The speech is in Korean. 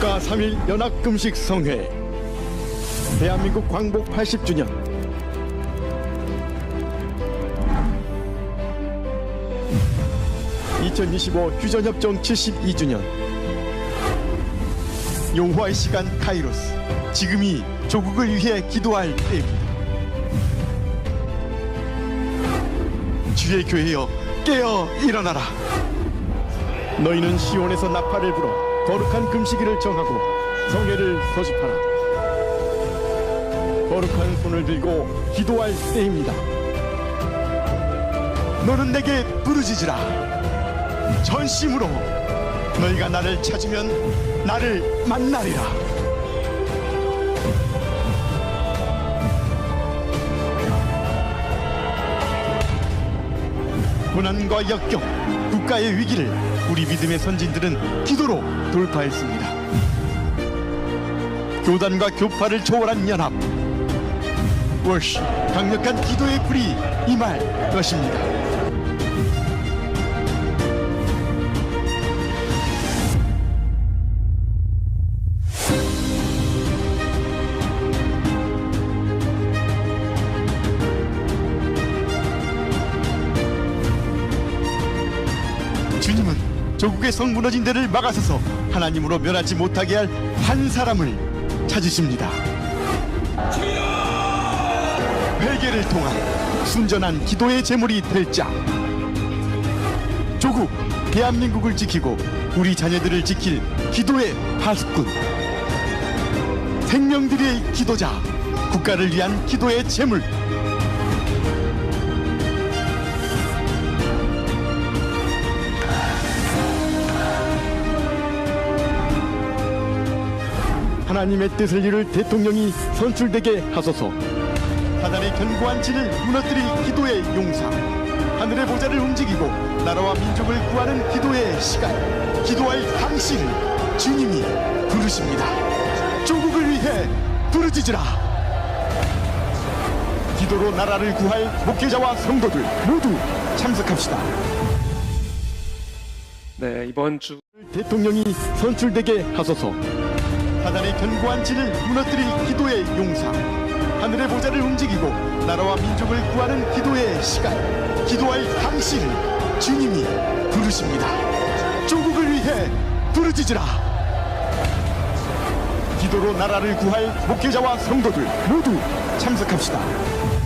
국가 3일 연합금식 성회. 대한민국 광복 80주년. 2025 휴전협정 72주년. 용화의 시간 카이로스. 지금이 조국을 위해 기도할 때입니다. 주의 교회여 깨어 일어나라. 너희는 시온에서 나팔을 불어 거룩한 금식일을 정하고 성회를 소집하라. 거룩한 손을 들고 기도할 때입니다. 너는 내게 부르짖으라. 전심으로 너희가 나를 찾으면 나를 만나리라. 고난과 역경, 국가의 위기를 우리 믿음의 선진들은 기도로 돌파했습니다. 교단과 교파를 초월한 연합, 월시 강력한 기도의 불이 임할 것입니다. 주님은 조국의 성 무너진 데를 막아서서 하나님으로 멸하지 못하게 할 한 사람을 찾으십니다. 회개를 통한 순전한 기도의 제물이 될 자. 조국 대한민국을 지키고 우리 자녀들을 지킬 기도의 파수꾼. 생명들의 기도자. 국가를 위한 기도의 제물. 하나님의 뜻을 이룰 대통령이 선출되게 하소서. 사단의 견고한 진을 무너뜨릴 기도의 용사. 하늘의 보좌를 움직이고 나라와 민족을 구하는 기도의 시간. 기도할 당신을 주님이 부르십니다. 조국을 위해 부르짖으라. 기도로 나라를 구할 목회자와 성도들 모두 참석합시다. 네, 이번 주 대통령이 선출되게 하소서. 사단의 견고한 진을 무너뜨릴 기도의 용사. 하늘의 보좌를 움직이고 나라와 민족을 구하는 기도의 시간. 기도할 당신을 주님이 부르십니다. 조국을 위해 부르짖으라. 기도로 나라를 구할 목회자와 성도들 모두 참석합시다.